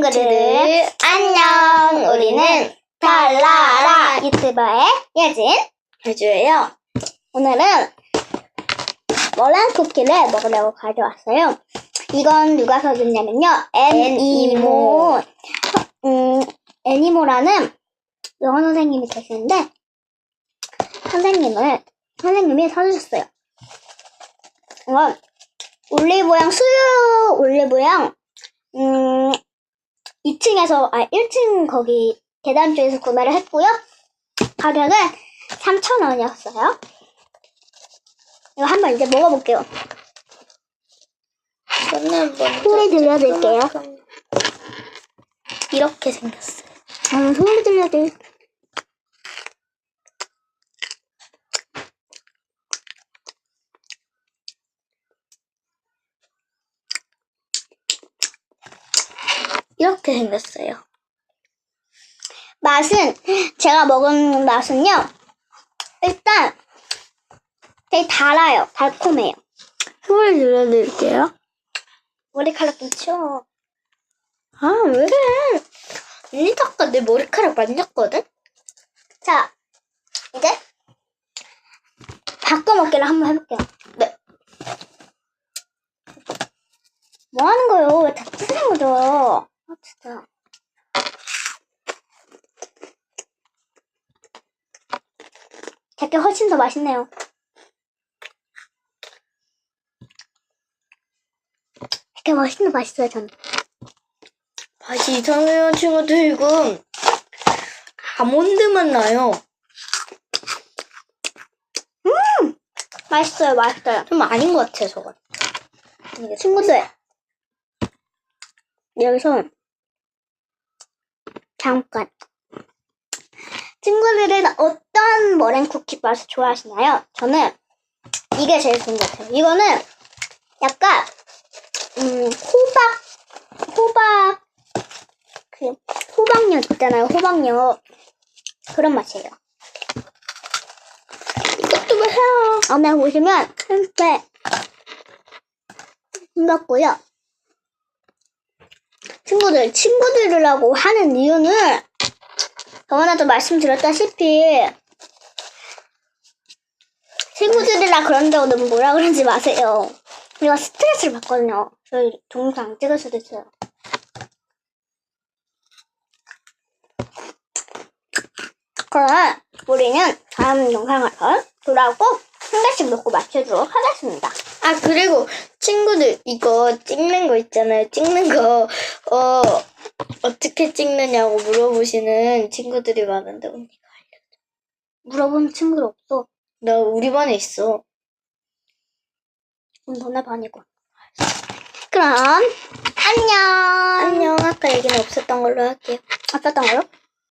친구들 안녕. 우리는 달라라 유튜버의 예진. 해줘요. 오늘은 머랭 쿠키를 먹으려고 가져왔어요. 이건 누가 사줬냐면요. 애니모. 음, 애니모라는 영어 선생님이 계시는데 선생님을 선생님이 사주셨어요. 이건 올리브영 수유 올리브영. 음 2층에서 아 1층 거기 계단 쪽에서 구매를 했고요 가격은 3,000원이었어요 이거 한번 이제 먹어볼게요 저는 먼저 소리 들려드릴게요. 이렇게 생겼어요. 아, 소리 들려드 이렇게 생겼어요. 맛은 제가 먹은 맛은요 일단 되게 달아요 달콤해요 소리 들려드릴게요. 머리카락 좀 치워 아, 왜 그래? 언니 아까 내 머리카락 만졌거든? 자 이제 바꿔먹기를 한번 해볼게요 네. 뭐 하는 거예요 왜다 뜯는 거죠 아 진짜 제게 훨씬 더 맛있네요 제게 훨씬 더 맛있어요 저는 맛이 이상해요, 친구들. 이거 아몬드만 나요. 맛있어요 맛있어요 좀 아닌 것 같아요, 저건. 친구들 여기서 잠깐 친구들은 어떤 머랭 쿠키 맛을 좋아하시나요? 저는 이게 제일 좋은 것 같아요. 이거는 약간 음 호박 호박 그 호박엿 있잖아요. 호박엿 그런 맛이에요. 이것도 마셔. 안에 보시면 한pe 생겼고요. 친구들, 친구들이라고 하는 이유는 저번에도 말씀드렸다시피 친구들이라 그런다고 너무 뭐라 그러지 마세요. 우리가 스트레스를 받거든요. 저희 동영상 안 찍을 수도 있어요. 그럼 우리는 다음 영상에서 돌아오고 한 개씩 먹고 맞춰주도록 하겠습니다. 아, 그리고 친구들 이거 찍는 거 있잖아요. 찍는 거, 어, 어떻게 찍느냐고 물어보시는 친구들이 많은데, 언니가 알려줘. 물어보는 친구들 없어. 나 우리 반에 있어. 그럼 너네 반이고. 그럼 안녕. 안녕. 아까 얘기는 없었던 걸로 할게요. 아팠던 거요?